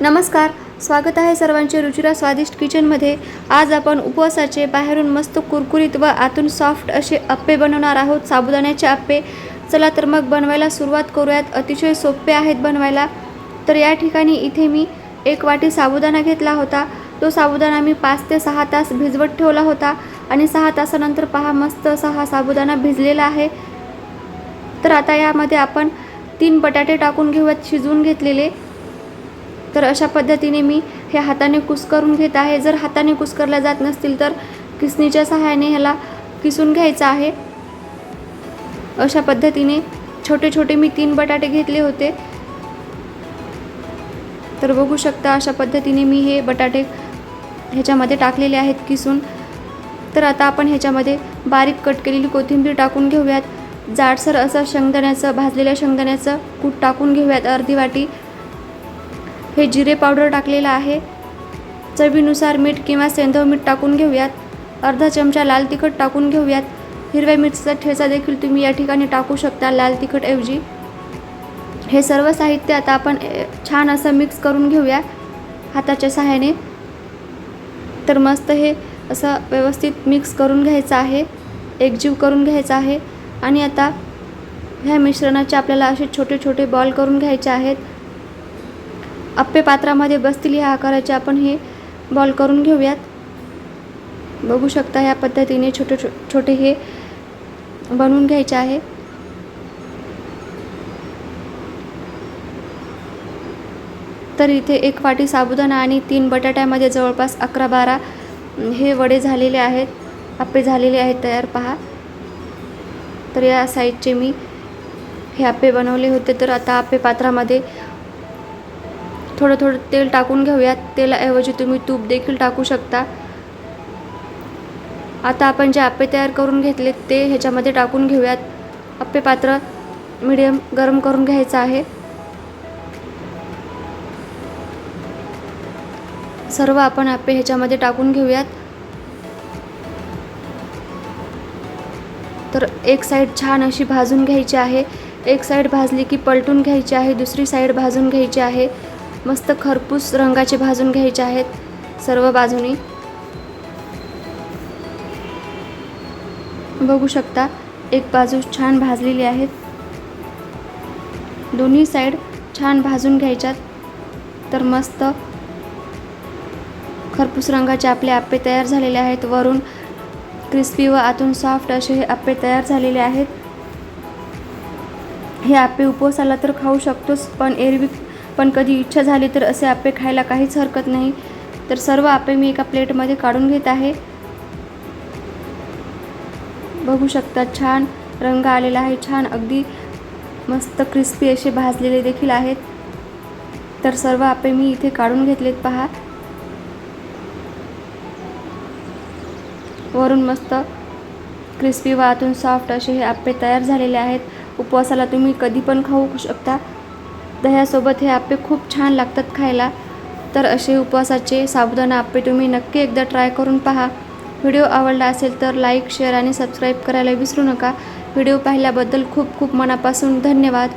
नमस्कार स्वागत आहे सर्वांचे रुचिरा स्वादिष्ट किचनमध्ये. आज आपण उपवासाचे बाहेरून मस्त कुरकुरीत व आतून सॉफ्ट असे अप्पे बनवणार आहोत. साबुदाण्याचे अप्पे. चला तर मग बनवायला सुरुवात करूयात. अतिशय सोपे आहेत बनवायला. तर या ठिकाणी इथे मी एक वाटी साबुदाणा घेतला होता. तो साबुदाणा मी पाच ते सहा तास भिजवत ठेवला होता. आणि सहा तासानंतर पहा मस्त असा हा साबुदाणा भिजलेला आहे. तर आता यामध्ये आपण तीन बटाटे टाकून घेऊयात शिजवून घेतलेले. तर अशा पद्धतीने मी हे हाताने कुस्करून घेत आहे. जर हाताने कुस्करल्या जात नसतील तर किसणीच्या सहाय्याने ह्याला किसून घ्यायचं आहे. अशा पद्धतीने छोटे छोटे मी तीन बटाटे घेतले होते. तर बघू शकता अशा पद्धतीने मी हे बटाटे ह्याच्यामध्ये टाकलेले आहेत किसून. तर आता आपण ह्याच्यामध्ये बारीक कट केलेली कोथिंबीर टाकून घेऊयात. जाडसर असं शेंगदाण्याचं भाजलेल्या शेंगदाण्याचं कूट टाकून घेऊयात अर्धी वाटी. हे जिरे पावडर टाकलेलं आहे. चवीनुसार मीठ किंवा सेंधव मीठ टाकून घेऊयात. अर्धा चमचा लाल तिखट टाकून घेऊयात. हिरव्या मिरचीचा ठेचा देखील तुम्ही या ठिकाणी टाकू शकता लाल तिखटऐवजी हे सर्व साहित्य आता आपण ए, छान असं मिक्स करून घेऊया हाताच्या सहाय्याने. तर मस्त हे असं व्यवस्थित मिक्स करून घ्यायचं आहे. एकजीव करून घ्यायचं आहे. आणि आता ह्या मिश्रणाचे आपल्याला असे छोटे छोटे बॉल करून घ्यायचे आहेत. अप्पे पात्रामध्ये बसतील ह्या आकाराचे. आपण हे बॉल करून घेऊयात. बघू शकता ह्या पद्धतीने छोटे छो छोटे हे बनवून घ्यायचे आहे. तर इथे एक वाटी साबुदाणा आणि तीन बटाट्यामध्ये जवळपास अकरा बारा हे वडे झालेले आहेत. अप्पे झालेले आहेत तयार पहा. तर या साईडचे मी हे आप्पे बनवले होते. तर आता आप्पे पात्रामध्ये थोडं थोडं तेल टाकून घेऊयात. तेलाऐवजी तुम्ही तूप देखील टाकू शकता. आता आपण जे आप्पे तयार करून घेतले ते ह्याच्यामध्ये टाकून घेऊयात. आप्पे पात्र मिडियम गरम करून घ्यायचं आहे. सर्व आपण आप्पे ह्याच्यामध्ये टाकून घेऊयात. तर एक साईड छान अशी भाजून घ्यायची आहे. एक साईड भाजली की पलटून घ्यायची आहे. दुसरी साईड भाजून घ्यायची आहे. मस्त खरपूस रंगाचे भाजून घ्यायचे आहेत सर्व बाजूनी. बघू शकता एक बाजू छान भाजलेली आहेत. दोन्ही साईड छान भाजून घ्यायच्यात. तर मस्त खरपूस रंगाचे आपले आप्पे तयार झालेले आहेत. वरून क्रिस्पी व आतून सॉफ्ट असे हे आप्पे तयार झालेले आहेत. हे आप्पे उपवासाला तर खाऊ शकतोच पण एरवी पण कधी इच्छा झाली तर असे आप्पे खायला काहीच हरकत नाही. तर सर्व आप्पे मी एका प्लेटमध्ये काढून घेत आहे. बघू शकता छान रंग आलेला आहे छान अगदी मस्त क्रिस्पी असे भाजलेले देखील आहेत. तर सर्व आप्पे मी इथे काढून घेतलेत पहा. वरून मस्त क्रिस्पी व आतून सॉफ्ट असे हे आप्पे तयार झालेले आहेत. उपवासाला तुम्ही कधी पण खाऊ शकता. दह्यासोबत हे आप्पे खूप छान लागतात खायला. तर असे उपवासाचे साबुदाणा आप्पे तुम्ही नक्की एकदा ट्राय करून पहा. व्हिडिओ आवडला असेल तर लाईक शेअर आणि सबस्क्राईब करायला विसरू नका. व्हिडिओ पाहिल्याबद्दल खूप खूप मनापासून धन्यवाद.